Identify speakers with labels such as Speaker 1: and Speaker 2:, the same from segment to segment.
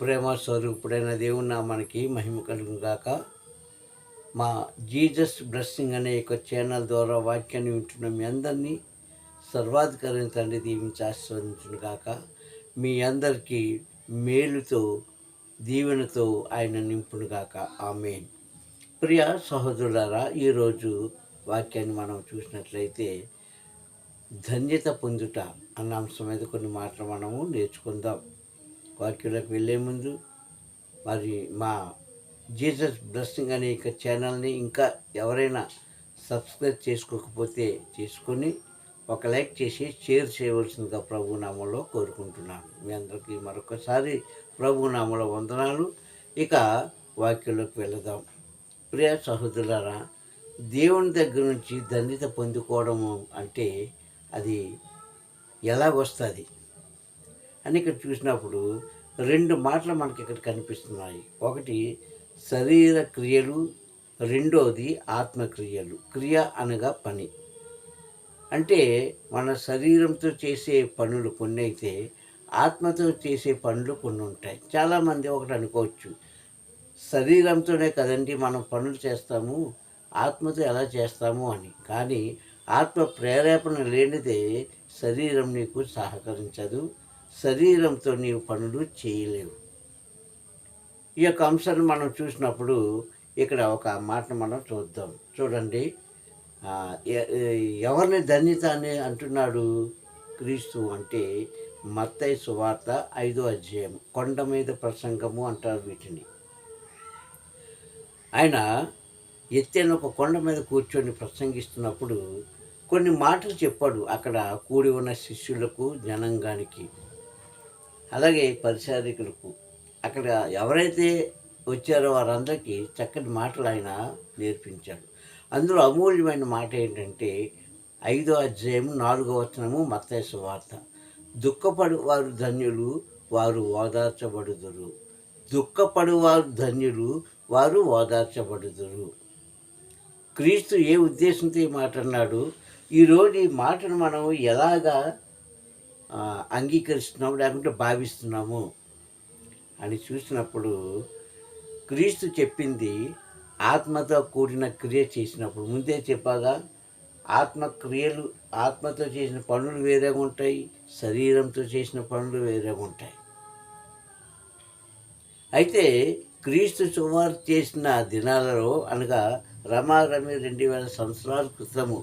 Speaker 1: ప్రేమ స్వరూపుడైన దేవుని మనకి మహిమ కలుగుగాక మా జీజస్ బ్లెస్సింగ్ అనే యొక్క ఛానల్ ద్వారా వాక్యాన్ని వింటున్న మీ అందరినీ సర్వాధికారిని తండ్రి దీవించి ఆశీర్వదించును గాక. మీ అందరికీ మేలుతో దీవెనతో ఆయన నింపును గాక. ఆమె ప్రియ సహోదరులారా ఈరోజు వాక్యాన్ని మనం చూసినట్లయితే ధన్యత పొందుట అన్న అంశం మీద కొన్ని మాటలు మనము నేర్చుకుందాం. వాక్యంలోకి వెళ్ళే ముందు మరి మా జీసస్ బ్లెస్సింగ్ అనే ఇక ఛానల్ని ఇంకా ఎవరైనా సబ్స్క్రైబ్ చేసుకోకపోతే చేసుకొని ఒక లైక్ చేసి షేర్ చేయవలసిందిగా ప్రభునామంలో కోరుకుంటున్నాను. మీ అందరికీ మరొకసారి ప్రభునామంలో వందనాలు. ఇక వాక్యంలోకి వెళదాం. ప్రియ సహోదరులారా దేవుని దగ్గర నుంచి దండిత పొందుకోవడము అంటే అది ఎలా వస్తుంది? అని ఇక్కడ చూసినప్పుడు రెండు మాటలు మనకి ఇక్కడ కనిపిస్తున్నాయి. ఒకటి శరీర క్రియలు. రెండోది ఆత్మక్రియలు క్రియ అనగా పని. అంటే మన శరీరంతో చేసే పనులు కొన్ని అయితే ఆత్మతో చేసే పనులు కొన్ని ఉంటాయి. చాలామంది ఒకటి అనుకోవచ్చు. శరీరంతోనే కదండి మనం పనులు చేస్తాము ఆత్మతో ఎలా చేస్తాము అని. కానీ ఆత్మ ప్రేరేపణ లేనిదే శరీరం నీకు సహకరించదు శరీరంతో నీవు పనులు చేయలేవు. ఈ యొక్క అంశాన్ని మనం చూసినప్పుడు ఇక్కడ ఒక మాటను మనం చూద్దాం. చూడండి. ఎవరిని ధన్యత అని అంటున్నాడు క్రీస్తు అంటే మత్తయ్య సువార్త ఐదో అధ్యాయం కొండ మీద ప్రసంగము అంటారు వీటిని. ఆయన ఎత్తైన ఒక కొండ మీద కూర్చొని ప్రసంగిస్తున్నప్పుడు కొన్ని మాటలు చెప్పాడు అక్కడ కూడి ఉన్న శిష్యులకు జనంగానికి. అలాగే పరిచారికులకు అక్కడ ఎవరైతే వచ్చారో వారందరికీ చక్కటి మాటలు ఆయన నేర్పించాడు. అందులో అమూల్యమైన మాట ఏంటంటే ఐదో అధ్యాయము నాలుగో వచనము మత్తేశ వార్త. దుఃఖపడు వారు ధన్యులు వారు ఓదార్చబడుదురు. దుఃఖపడువారు ధన్యులు వారు ఓదార్చబడుదురు. క్రీస్తు ఏ ఉద్దేశంతో ఈ మాట అన్నాడు? ఈరోజు ఈ మాటను మనం ఎలాగా అంగీకరిస్తున్నాము లేకుంటే భావిస్తున్నాము అని చూసినప్పుడు క్రీస్తు చెప్పింది ఆత్మతో కూడిన క్రియ చేసినప్పుడు. ముందే చెప్పాగా ఆత్మ క్రియలు ఆత్మతో చేసిన పనులు వేరేగా ఉంటాయి శరీరంతో చేసిన పనులు వేరేగా ఉంటాయి. అయితే క్రీస్తు సుమారు చేసిన దినాలలో అనగా రమారమి రెండు వేల సంవత్సరాల క్రితము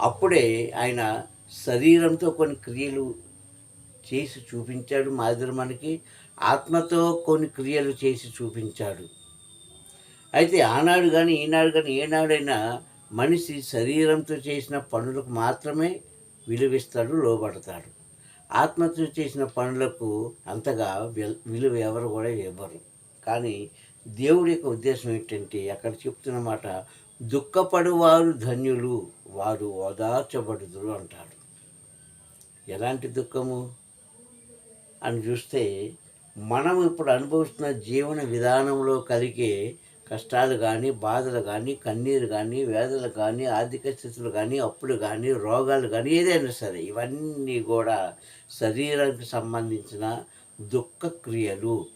Speaker 1: అప్పుడే ఆయన శరీరంతో కొన్ని క్రియలు చేసి చూపించాడు మాదిరి మనకి. ఆత్మతో కొన్ని క్రియలు చేసి చూపించాడు. అయితే ఆనాడు కానీ ఈనాడు కానీ ఏనాడైనా మనిషి శరీరంతో చేసిన పనులకు మాత్రమే విలువిస్తాడు లోబడతాడు. ఆత్మతో చేసిన పనులకు అంతగా విల్- విలువ ఎవరు కూడా ఇవ్వరు. కానీ దేవుడి యొక్క ఉద్దేశం ఏంటంటే అక్కడ చెప్తున్న మాట దుఃఖపడువారు ధన్యులు వారు ఓదార్చబడుదురు అంటాడు ఎలాంటి దుఃఖము? అని చూస్తే మనం ఇప్పుడు అనుభవిస్తున్న జీవన విధానంలో కలిగే కష్టాలు కానీ బాధలు కానీ కన్నీరు కానీ వేదలు కానీ ఆర్థిక స్థితులు కానీ అప్పులు కానీ రోగాలు కానీ ఏదైనా సరే ఇవన్నీ కూడా శరీరానికి సంబంధించిన దుఃఖ క్రియలు.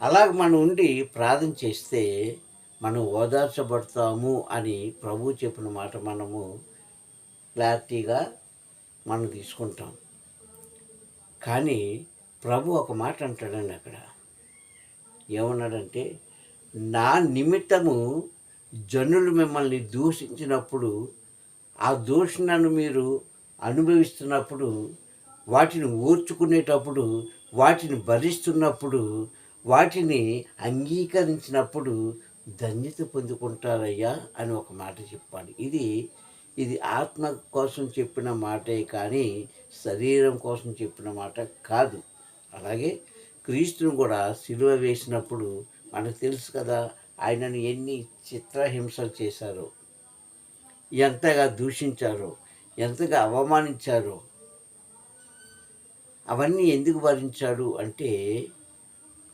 Speaker 1: అలాగ మనం ఉండి ప్రార్థన చేస్తే మనం ఓదార్చబడతాము అని ప్రభు చెప్పిన మాట మనము క్లారిటీగా మనం తీసుకుంటాం. కానీ ప్రభు ఒక మాట అంటాడండి అక్కడ. ఏమన్నాడంటే నా నిమిత్తము జనులు మిమ్మల్ని దూషించినప్పుడు ఆ దూషణను మీరు అనుభవిస్తున్నప్పుడు వాటిని ఓర్చుకునేటప్పుడు వాటిని భరిస్తున్నప్పుడు వాటిని అంగీకరించినప్పుడు ధన్యత పొందుకుంటారయ్యా అని ఒక మాట చెప్పాడు. ఇది ఇది ఆత్మ కోసం చెప్పిన మాటే కానీ శరీరం కోసం చెప్పిన మాట కాదు. అలాగే క్రీస్తుని కూడా సిలువ వేసినప్పుడు మనకు తెలుసు కదా ఆయనను ఎన్ని చిత్రహింసలు చేశారో. ఎంతగా దూషించారో ఎంతగా అవమానించారో. అవన్నీ ఎందుకు భరించాడు అంటే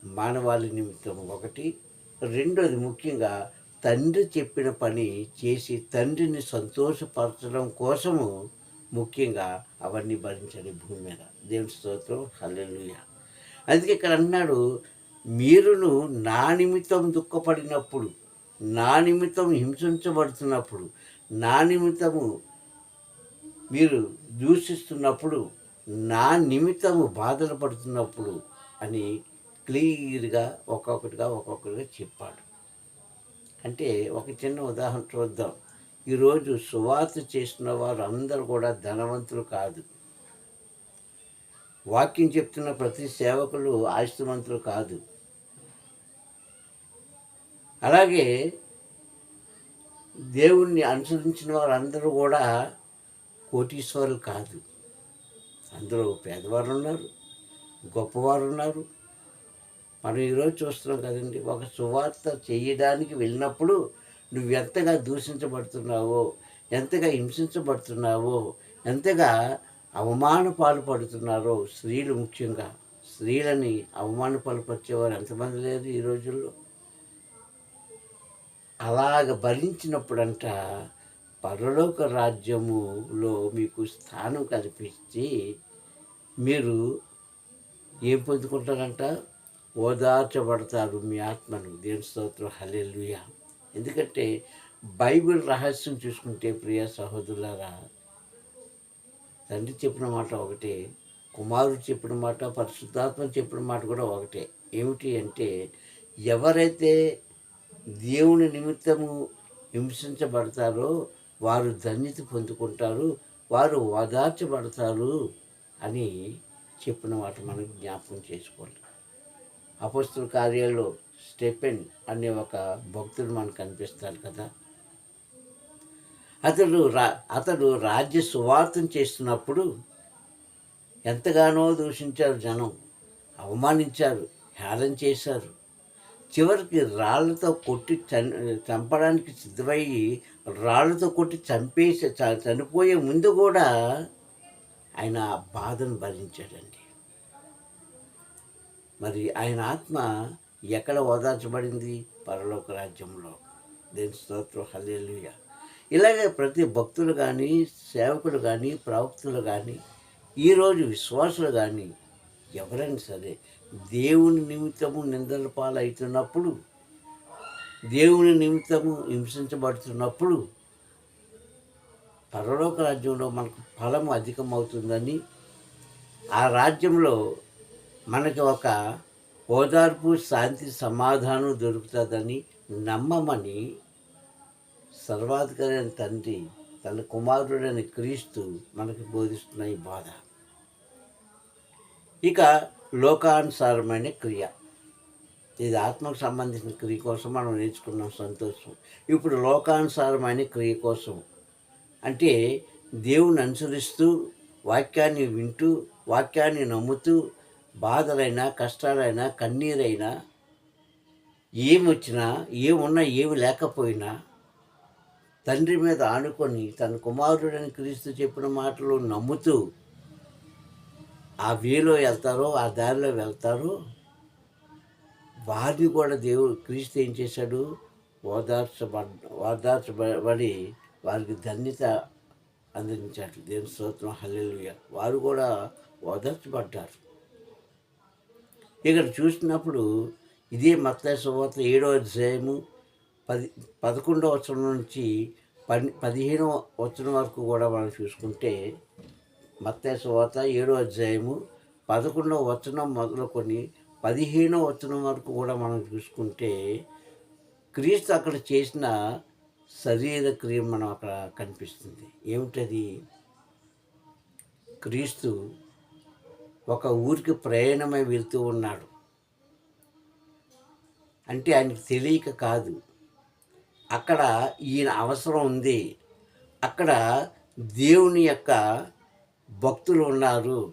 Speaker 1: మానవాళి నిమిత్తం ఒకటి. రెండోది ముఖ్యంగా తండ్రి చెప్పిన పని చేసి తండ్రిని సంతోషపరచడం కోసము ముఖ్యంగా అవన్నీ భరించండి భూమి మీద. దేవుని స్తోత్రం. హల్లెలూయా. అందుకే ఇక్కడ అన్నాడు మీరును నా నిమిత్తం దుఃఖపడినప్పుడు నా నిమిత్తం హింసించబడుతున్నప్పుడు నా నిమిత్తము మీరు దూషిస్తున్నప్పుడు నా నిమిత్తము బాధలు పడుతున్నప్పుడు అని క్లియర్గా ఒక్కొక్కటిగా ఒక్కొక్కటిగా చెప్పాడు. అంటే ఒక చిన్న ఉదాహరణ చూద్దాం. ఈరోజు సువార్త చేసిన వారు అందరూ కూడా ధనవంతులు కాదు. వాక్యం చెప్తున్న ప్రతి సేవకులు ఆయుష్మంతులు కాదు. అలాగే దేవుణ్ణి అనుసరించిన వారందరూ కూడా కోటీశ్వరులు కాదు. అందరూ పేదవారు ఉన్నారు గొప్పవారు ఉన్నారు మనం ఈరోజు చూస్తున్నాం కదండి ఒక సువార్త చేయడానికి వెళ్ళినప్పుడు నువ్వు ఎంతగా దూషించబడుతున్నావో ఎంతగా హింసించబడుతున్నావో ఎంతగా అవమాన పాలు పడుతున్నారో స్త్రీలు ముఖ్యంగా. స్త్రీలని అవమాన పాలుపరిచేవారు ఎంతమంది లేరు ఈ రోజుల్లో? అలాగ భరించినప్పుడంట పరలోక రాజ్యములో మీకు స్థానం కల్పించి మీరు ఏం పొందుకుంటారంట? ఓదార్చబడతారు మీ ఆత్మను. దేవుని స్తోత్రం. హల్లెలూయా. ఎందుకంటే బైబిల్ రహస్యం చూసుకుంటే ప్రియ సహోదరులారా తండ్రి చెప్పిన మాట ఒకటే కుమారుడు చెప్పిన మాట పరిశుద్ధాత్మ చెప్పిన మాట కూడా ఒకటే. ఏమిటి అంటే ఎవరైతే దేవుని నిమిత్తము హింసించబడతారో వారు ధన్యత పొందుకుంటారు వారు ఓదార్చబడతారు అని చెప్పిన మాట మనకు జ్ఞాపకం చేసుకోవాలి. అపస్తుల కార్యాల్లో స్టెపెన్ అనే ఒక భక్తుడు మనకు కనిపిస్తాడు కదా. అతడు రా అతడు రాజ్య సువార్తం చేస్తున్నప్పుడు ఎంతగానో దూషించారు జనం అవమానించారు హేళన చేశారు. చివరికి రాళ్ళతో కొట్టి చంపడానికి సిద్ధమయ్యి రాళ్ళతో కొట్టి చంపేసి చ- చనిపోయే ముందు కూడా ఆయన ఆ బాధను భరించాడండి. మరి ఆయన ఆత్మ ఎక్కడ ఓదార్చబడింది? పరలోక రాజ్యంలో. దేని స్తోత్రం. హల్లేలుయ. ఇలాగే ప్రతి భక్తులు కానీ సేవకులు కానీ ప్రవక్తులు కానీ ఈరోజు విశ్వాసులు కానీ ఎవరైనా సరే దేవుని నిమిత్తము నిందల పాలవుతున్నప్పుడు దేవుని నిమిత్తము హింసించబడుతున్నప్పుడు పరలోక రాజ్యంలో మనకు ఫలం అధికమవుతుందని ఆ రాజ్యంలో మనకి ఒక ఓదార్పు శాంతి సమాధానం దొరుకుతుందని నమ్మమని సర్వాధికారైన తండ్రి తన కుమారుడైన క్రీస్తు మనకు బోధిస్తున్న ఈ బాధ. ఇక లోకానుసారమైన క్రియ. ఇది ఆత్మకు సంబంధించిన క్రియ కోసం మనం నేర్చుకున్నాం సంతోషం. ఇప్పుడు లోకానుసారమైన క్రియ కోసం. అంటే దేవుని అనుసరిస్తూ వాక్యాన్ని వింటూ వాక్యాన్ని నమ్ముతూ బాధలైనా కష్టాలైనా కన్నీరైనా ఏమొచ్చినా ఏమున్నా ఏమి లేకపోయినా తండ్రి మీద ఆనుకొని తన కుమారుడని క్రీస్తు చెప్పిన మాటలు నమ్ముతూ ఆ వేలో వెళ్తారో ఆ దారిలో వెళ్తారో వారిని కూడా దేవుడు క్రీస్తు ఏం చేశాడు? ఓదార్చబడ్ ఓదార్చబడి వారికి ధన్యత అందించాడు. దేవుని స్తోత్రం. హల్లెలూయ. వారు కూడా ఓదార్చబడ్డారు. ఇక్కడ చూసినప్పుడు ఇదే మత్తాయి సువార్త ఏడో అధ్యాయము పది పదకొండవ వచనం నుంచి పది పదిహేనవ వచనం వరకు కూడా మనం చూసుకుంటే మత్తాయి సువార్త ఏడో అధ్యాయము పదకొండవ వచనం మొదలుకొని పదిహేనవ వచనం వరకు కూడా మనం చూసుకుంటే క్రీస్తు అక్కడ చేసిన శరీర క్రియ మనం అక్కడ కనిపిస్తుంది. ఏమిటది? క్రీస్తు ఒక ఊరికి ప్రయాణమై వెళ్తూ ఉన్నాడు. అంటే ఆయనకి తెలియక కాదు. అక్కడ ఈయన అవసరం ఉంది. అక్కడ దేవుని యొక్క భక్తులు ఉన్నారు.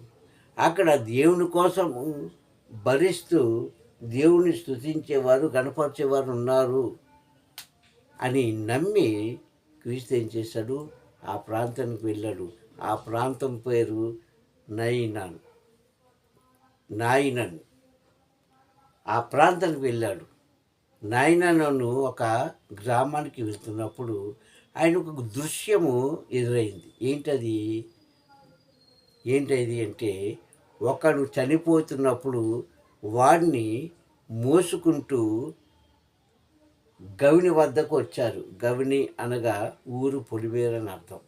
Speaker 1: అక్కడ దేవుని కోసం భరిస్తూ దేవుని స్తుతించేవారు గణపరిచేవారు ఉన్నారు అని నమ్మి క్రీస్తు ఏం చేశాడు? ఆ ప్రాంతానికి వెళ్ళాడు. ఆ ప్రాంతం పేరు నైనాన్. నాయనన్. ఆ ప్రాంతానికి వెళ్ళాడు. నాయనను ఒక గ్రామానికి వెళ్తున్నప్పుడు ఆయన ఒక దృశ్యము ఎదురైంది. ఏంటది? ఏంటది అంటే ఒకడు చనిపోతున్నప్పుడు వాడిని మోసుకుంటూ గవిని వద్దకు వచ్చారు. గవిని అనగా ఊరు పొడివేరని అర్థం.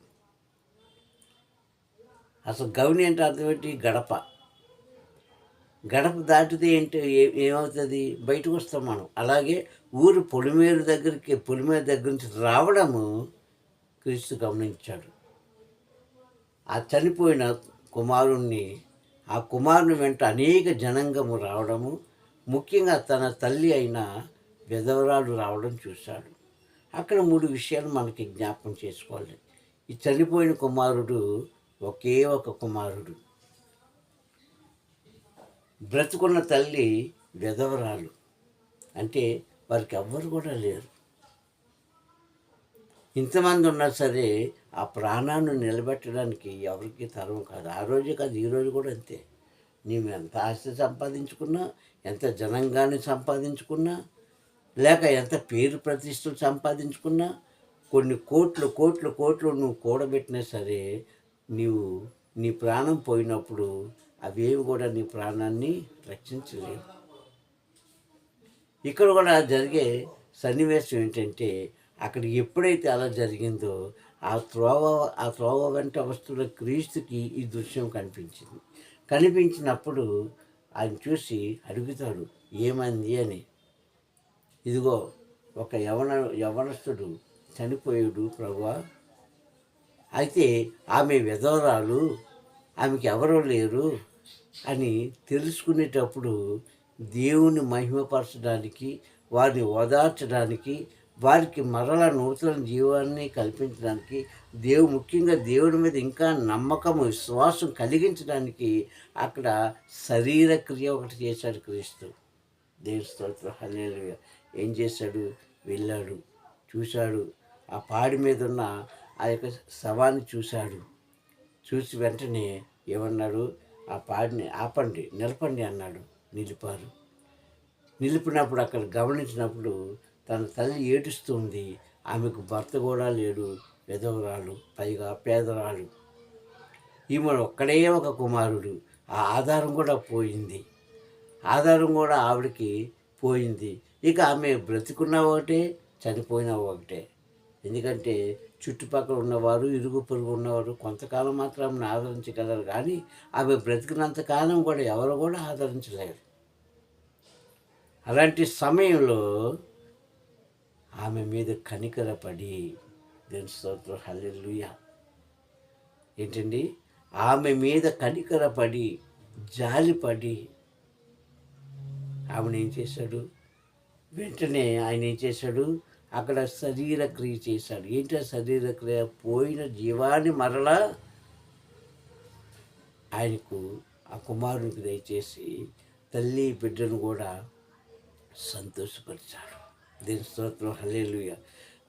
Speaker 1: అసలు గవిని అంటే అర్థం ఏంటి? గడప. గడప దాటితే ఏంటి ఏమవుతుంది? బయటకు వస్తాం మనం. అలాగే ఊరు పొలిమేరు దగ్గరికి పొలిమేరు దగ్గర నుంచి రావడము క్రీస్తు గమనించాడు. ఆ చనిపోయిన కుమారుణ్ణి ఆ కుమారుని వెంట అనేక జనాంగము రావడము ముఖ్యంగా తన తల్లి అయిన విధవరాలు రావడం చూశాడు. అక్కడ మూడు విషయాలు మనకి జ్ఞాపకం చేసుకోవాలి. ఈ చనిపోయిన కుమారుడు ఒకే ఒక కుమారుడు. బ్రతుకున్న తల్లి విధవరాలు. అంటే వారికి ఎవ్వరు కూడా లేరు. ఇంతమంది ఉన్నా సరే ఆ ప్రాణాన్ని నిలబెట్టడానికి ఎవరికి తరం కాదు. ఆ రోజే కాదు ఈ రోజు కూడా అంతే. నీవు ఎంత ఆస్తి సంపాదించుకున్నా ఎంత జనంగాన్ని సంపాదించుకున్నా లేక ఎంత పేరు ప్రతిష్టలు సంపాదించుకున్నా కొన్ని కోట్లు కోట్లు కోట్లు నువ్వు కూడబెట్టినా సరే నీవు నీ ప్రాణం పోయినప్పుడు అవేవి కూడా నీ ప్రాణాన్ని రక్షించలేవు. ఇక్కడ కూడా జరిగే సన్నివేశం ఏంటంటే అక్కడ ఎప్పుడైతే అలా జరిగిందో ఆ త్రోవ ఆ త్రోవ వెంట వస్తున్న క్రీస్తుకి ఈ దృశ్యం కనిపించింది. కనిపించినప్పుడు ఆయన చూసి అడుగుతాడు ఏమంది అని? ఇదిగో ఒక యవన యవనస్తుడు చనిపోయాడు ప్రభువా అయితే ఆమె విధవరాలు ఆమెకి ఎవరూ లేరు. అని తెలుసుకునేటప్పుడు దేవుని మహిమపరచడానికి వారిని ఓదార్చడానికి వారికి మరల నూతన జీవాన్ని కల్పించడానికి దేవు ముఖ్యంగా దేవుడి మీద ఇంకా నమ్మకం విశ్వాసం కలిగించడానికి అక్కడ శరీర క్రియ ఒకటి చేశాడు క్రీస్తు. దేవుని స్తోత్ర హల్లెలూయా. ఏం చేశాడు? వెళ్ళాడు చూశాడు. ఆ పాడి మీద ఉన్న ఆ యొక్క శవాన్ని చూశాడు. చూసి వెంటనే ఏమన్నాడు? ఆ పాడిని ఆపండి నిలపండి అన్నాడు నిలిపారు. నిలిపినప్పుడు అక్కడ గమనించినప్పుడు తన తల్లి ఏడుస్తుంది ఆమెకు భర్త కూడా లేడు విధవరాలు పైగా పేదరాలు. ఈమె ఒక్కడే ఒక కుమారుడు ఆ ఆధారం కూడా పోయింది. ఆధారం కూడా ఆవిడకి పోయింది. ఇక ఆమె బ్రతికున్న ఒకటే చనిపోయిన ఒకటే. ఎందుకంటే చుట్టుపక్కల ఉన్నవారు ఇరుగు పొరుగు ఉన్నవారు కొంతకాలం మాత్రం ఆమెను ఆదరించగలరు. కానీ ఆమె బ్రతికినంత కాలం కూడా ఎవరు కూడా ఆదరించలేరు. అలాంటి సమయంలో ఆమె మీద కనికరపడి దేని స్తోత్రం హల్లెలూయా. ఏంటండి? ఆమె మీద కనికరపడి జాలిపడి ఆమెను ఏం చేశాడు? వెంటనే ఆయన ఏం చేశాడు? అక్కడ శరీర క్రియ చేశాడు. ఏంటి ఆ శరీర క్రియ పోయిన జీవాన్ని మరలా ఆయనకు ఆ కుమారునికి దయచేసి తల్లి బిడ్డను కూడా సంతోషపరిచాడు. దీని స్తోత్రం. హలేలుయ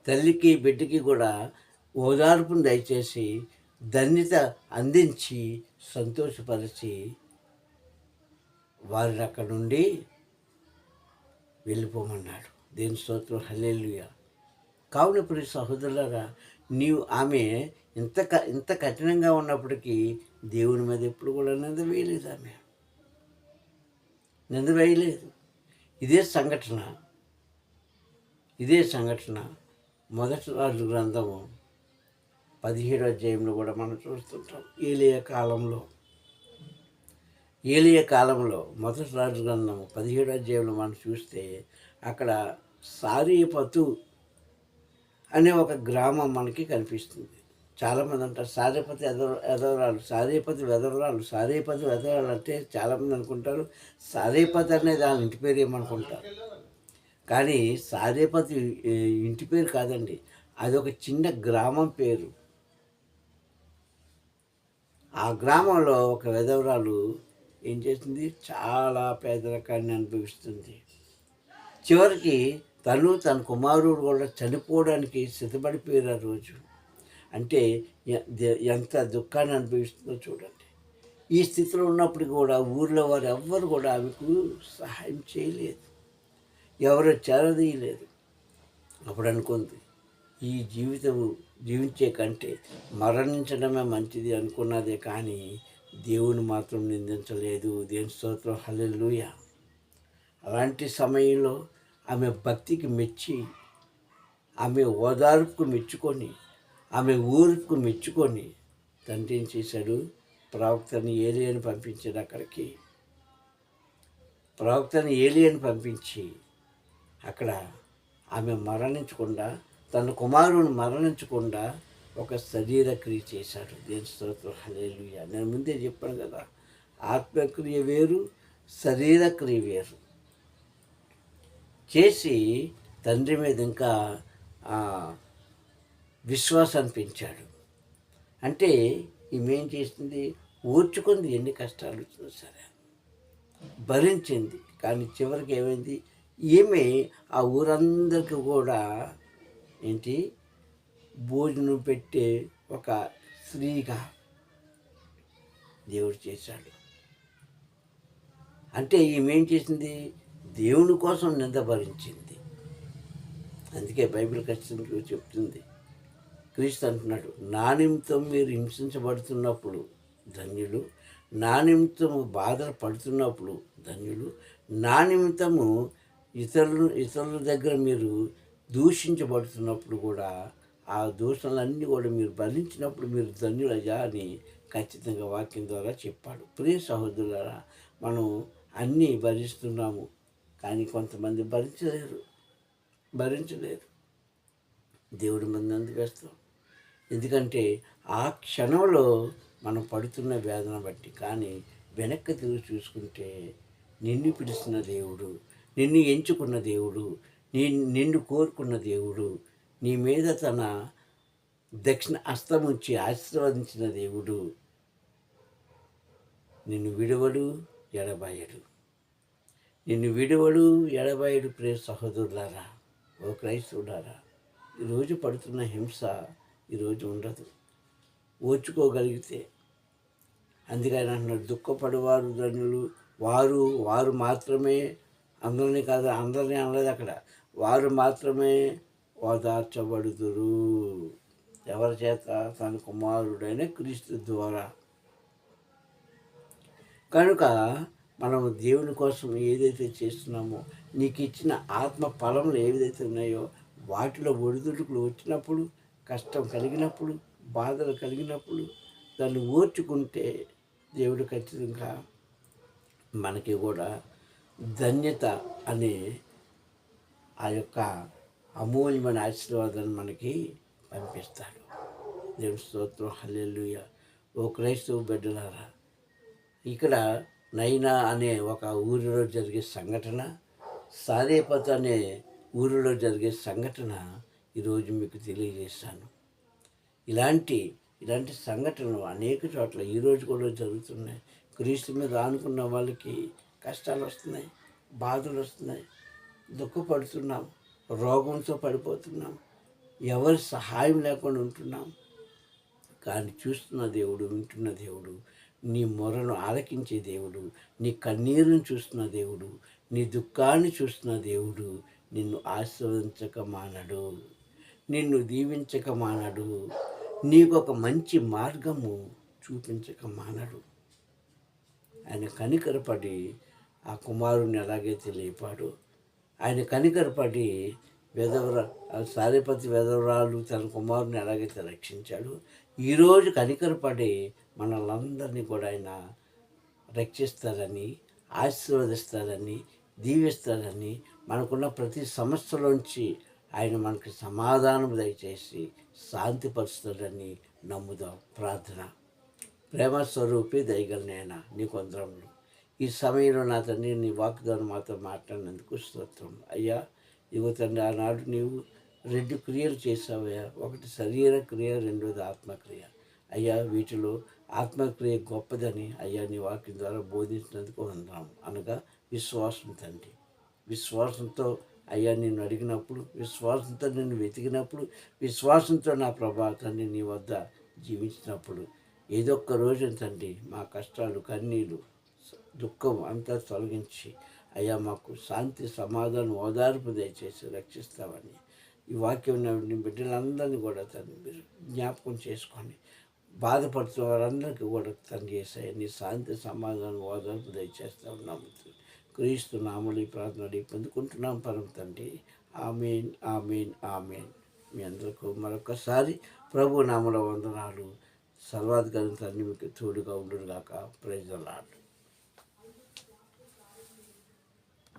Speaker 1: తల్లికి బిడ్డకి కూడా ఓదార్పును దయచేసి ధన్యత అందించి సంతోషపరిచి వారిని అక్కడ నుండి వెళ్ళిపోమన్నాడు. దేని స్తోత్రం. హలేలుయ కావున ప్రియ సహోదరులారా నీవు ఆమె ఇంత క ఇంత కఠినంగా ఉన్నప్పటికీ దేవుని మీద ఎప్పుడు కూడా నింద వేయలేదు ఆమె. నింద వేయలేదు. ఇదే సంఘటన. ఇదే సంఘటన. మొదటి రాజు గ్రంథము పదిహేడు అధ్యాయంలో కూడా మనం చూస్తుంటాం. ఏలియ కాలంలో. ఏలియ కాలంలో మొదటి రాజు గ్రంథము పదిహేడు అధ్యాయంలో మనం చూస్తే అక్కడ సారీపతు అనే ఒక గ్రామం మనకి కనిపిస్తుంది. చాలామంది అంటారు సారేపతి ఎదవ ఎదవరాలు సారేపతి వెదవరాలు సారేపతి వెదవరాలు అంటే చాలామంది అనుకుంటారు సారేపతి అనేది వాళ్ళ ఇంటి పేరు ఏమనుకుంటారు కానీ సారేపతి ఇంటి పేరు కాదండి అది ఒక చిన్న గ్రామం పేరు. ఆ గ్రామంలో ఒక వెదవరాలు ఏం చేస్తుంది? చాలా పేదరికాన్ని అనుభవిస్తుంది. చివరికి తను తన కుమారుడు కూడా చనిపోవడానికి సిద్ధపడిపోయారు ఆ రోజు. అంటే ఎంత దుఃఖాన్ని అనుభవిస్తుందో చూడండి. ఈ స్థితిలో ఉన్నప్పుడు కూడా ఊర్లో వారు ఎవ్వరు కూడా ఆమెకు సహాయం చేయలేదు. ఎవరు చేరదీయలేదు అప్పుడు అనుకుంది ఈ జీవితం జీవించే కంటే మరణించడమే మంచిది అనుకున్నదే కానీ దేవుని మాత్రం నిందించలేదు. దేని స్తోత్రం. హల్లెలూయా. అలాంటి సమయంలో ఆమె భక్తికి మెచ్చి ఆమె ఓదార్పుకు మెచ్చుకొని ఆమె ఊరుకు మెచ్చుకొని తండ్రి ఏం చేశాడు? ప్రవక్తని ఏలియని పంపించాడు అక్కడికి. ప్రవక్తని ఏలియని పంపించి అక్కడ ఆమె మరణించకుండా తన కుమారుని మరణించకుండా ఒక శరీర క్రియ చేశాడు. దేని స్తోత్రం. హలేలుయ నేను ముందే చెప్పాను కదా ఆత్మక్రియ వేరు శరీర క్రియ వేరు. చేసి తండ్రి మీద ఇంకా విశ్వాసాన్ని పెంచాడు అంటే ఈమెం చేసింది? ఓర్చుకుంది ఎన్ని కష్టాలు వచ్చినా సరే. భరించింది. కానీ చివరికి ఏమైంది? ఈమె ఆ ఊరందరికీ కూడా ఏంటి? భోజనం పెట్టే ఒక స్త్రీగా దేవుడు చేశాడు. అంటే ఈమె ఏం చేసింది? దేవుని కోసం నింద భరించింది అందుకే బైబిల్ ఖచ్చితంగా చెప్తుంది. క్రీస్తు అంటున్నాడు నా నిమిత్తం మీరు హింసించబడుతున్నప్పుడు ధన్యులు నా నిమిత్తము బాధలు పడుతున్నప్పుడు ధన్యులు నా నిమిత్తము ఇతరులు ఇతరుల దగ్గర మీరు దూషించబడుతున్నప్పుడు కూడా ఆ దూషణలన్నీ కూడా మీరు భరించినప్పుడు మీరు ధన్యులయ్యా అని ఖచ్చితంగా వాక్యం ద్వారా చెప్పాడు. ప్రియ సహోదరులారా మనం అన్నీ భరిస్తున్నాము. కానీ కొంతమంది భరించలేరు. భరించలేరు. దేవుడి మంది వేస్తాం ఎందుకంటే ఆ క్షణంలో మనం పడుతున్న వేదన బట్టి కానీ వెనక్కి తిరిగి చూసుకుంటే నిన్ను పిలిచిన దేవుడు నిన్ను ఎంచుకున్న దేవుడు నీ నిన్ను కోరుకున్న దేవుడు నీ మీద తన దక్షిణ అస్తముంచి ఆశీర్వదించిన దేవుడు నిన్ను విడవడు ఎడబాయడు. నిన్ను విడవడు ఎడబాయుడు ప్రే సహోదరులారా ఓ క్రైస్తవులారా ఈరోజు పడుతున్న హింస ఈరోజు ఉండదు. ఓర్చుకోగలిగితే అందుకని అంటున్నాడు దుఃఖపడేవారు ధన్యులు వారు వారు మాత్రమే అందరినీ కాదు అందరినీ అనలేదు అక్కడ. వారు మాత్రమే ఓదార్చబడుదురు. ఎవరి చేత? తన కుమారుడైన క్రీస్తు ద్వారా. కనుక మనం దేవుని కోసం ఏదైతే చేస్తున్నామో నీకు ఇచ్చిన ఆత్మ ఫలములు ఏదైతే ఉన్నాయో వాటిలో ఒడిదుడుకులు వచ్చినప్పుడు కష్టం కలిగినప్పుడు బాధలు కలిగినప్పుడు దాన్ని ఓర్చుకుంటే దేవుడు ఖచ్చితంగా మనకి కూడా ధన్యత అనే ఆ యొక్క అమూల్యమైన ఆశీర్వాదాన్ని మనకి పంపిస్తాడు. దేవుని స్తోత్రం. హల్లెల్లుయ ఓ క్రైస్తవ బిడ్డలారా ఇక్కడ నైనా అనే ఒక ఊరిలో జరిగే సంఘటన సారేపత్ అనే ఊరిలో జరిగే సంఘటన ఈరోజు మీకు తెలియజేశాను. ఇలాంటి ఇలాంటి సంఘటనలు అనేక చోట్ల ఈరోజు కూడా జరుగుతున్నాయి. క్రీస్తు మీద ఆనుకున్న వాళ్ళకి కష్టాలు వస్తున్నాయి బాధలు వస్తున్నాయి దుఃఖపడుతున్నాం రోగంతో పడిపోతున్నాం ఎవరి సహాయం లేకుండా ఉంటున్నాం. కానీ చూస్తున్న దేవుడు వింటున్న దేవుడు నీ మొరను ఆలకించే దేవుడు నీ కన్నీరును చూస్తున్న దేవుడు నీ దుఃఖాన్ని చూస్తున్న దేవుడు నిన్ను ఆశీర్వదించక మానడు నిన్ను దీవించక మానడు నీకు ఒక మంచి మార్గము చూపించక మానడు ఆయన కనికరపడి ఆ కుమారుని ఎలాగైతే లేపాడు ఆయన కనికరపడి వెదవర సారిపతి వెదవరాలు తన కుమారుని ఎలాగైతే రక్షించాడు ఈరోజు కనికరపడి మనలందరినీ కూడా ఆయన రక్షిస్తారని ఆశీర్వదిస్తారని దీవిస్తారని మనకున్న ప్రతి సమస్యలోంచి ఆయన మనకు సమాధానం దయచేసి శాంతిపరుస్తాడని నమ్ముదాం. ప్రార్థన. ప్రేమ స్వరూపి దయగలనైనా నీ కొందరంలో ఈ సమయంలో నా తండ్రి నీ వాగ్దానం మాతో మాట్లాడినందుకు స్తోత్రం అయ్యా ఇగో తండ్రి ఆనాడు నీవు రెండు క్రియలు చేసావయ్యా ఒకటి శరీర క్రియ రెండోది ఆత్మక్రియ అయ్యా వీటిలో ఆత్మక్రియ గొప్పదని అయ్యా నీ వాక్యం ద్వారా బోధించినందుకు వందాము అనగా విశ్వాసం తండ్రి. విశ్వాసంతో అయ్యా నేను అడిగినప్పుడు విశ్వాసంతో నేను వెతికినప్పుడు విశ్వాసంతో నా ప్రభాతాన్ని నీ వద్ద జీవించినప్పుడు. ఏదో ఒక్క రోజు తండ్రి మా కష్టాలు కన్నీళ్ళు దుఃఖం అంతా తొలగించి అయ్యా మాకు శాంతి సమాధానం ఓదార్పు దయచేసి రక్షిస్తామని ఈ వాక్యం బిడ్డలందరినీ కూడా తను మీరు జ్ఞాపకం చేసుకొని బాధపడుతున్న వారందరికీ కూడా తండ్రి చేసే నీ శాంతి సమాధానం ఓదార్పు దయచేస్తూ ఉన్నాము క్రీస్తు నామలి ప్రార్థన అడిగి పొందుకుంటున్నాం పరమ తండ్రి. Amen amen amen. మీ అందరికీ మరొకసారి ప్రభు నామల వందనాలు. సర్వాధికారి తండ్రి మీకు తోడుగా ఉండుగాక ప్రజలు లాడ్